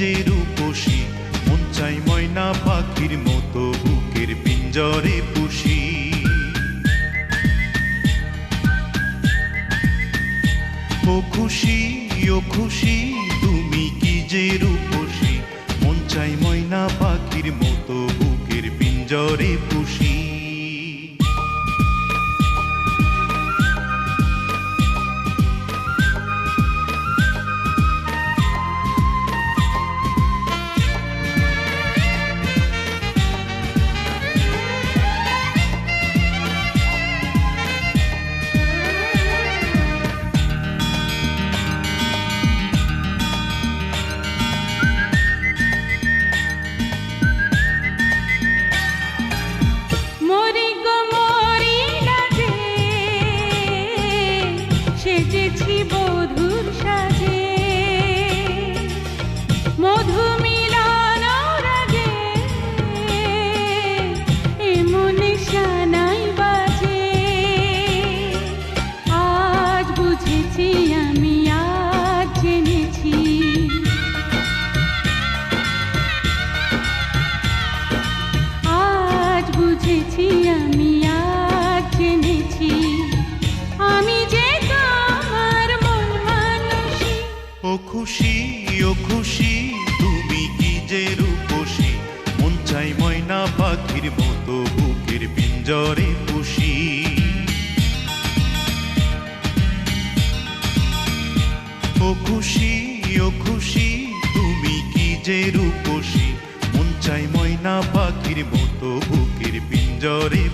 যে রূপসী, মন চাই ময়না পাখির মতো, বুকের পিঞ্জরে পুষি। ও খুশি ও খুশি, তুমি কি যে রূপসী, মন চাই ময়না পাখির মতো, বুকের পিঞ্জরে পুষি। সেজেছি বধুর ও খুশি ও খুশি, তুমি কি যে রূপসী? মন চাই ময়না পাখির মতো, বুকের পিঞ্জরে খুশি ও খুশি ও খুশি, তুমি কি যে রূপসী? মন চাই ময়না পাখির মতো, বুকের পিঞ্জরে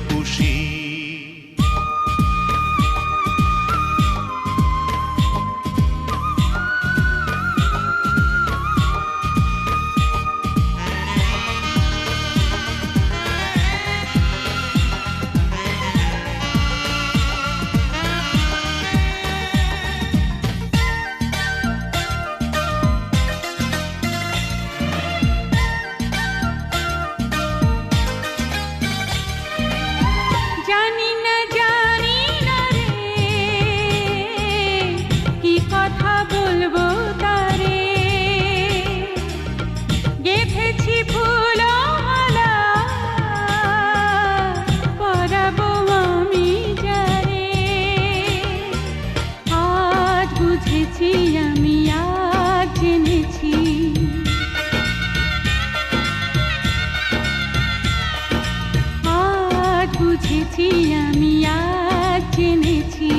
আজ আমি আজ জেনেছি।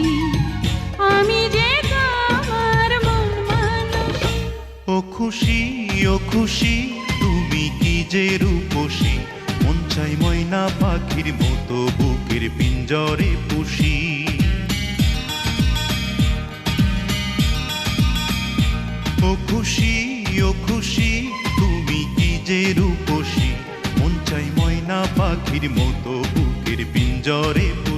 আমি যে তোমার মন মানুষী ও খুশি ও খুশি, তুমি কি যে রূপসী? মন চাই ময়না পাখির মতো, বুকের পিঞ্জরে পুষি। ও খুশি ও খুশি, তুমি কি যে রূপসী? মন চাই ময়না পাখির মতো, বুকের পিঞ্জরে পুষি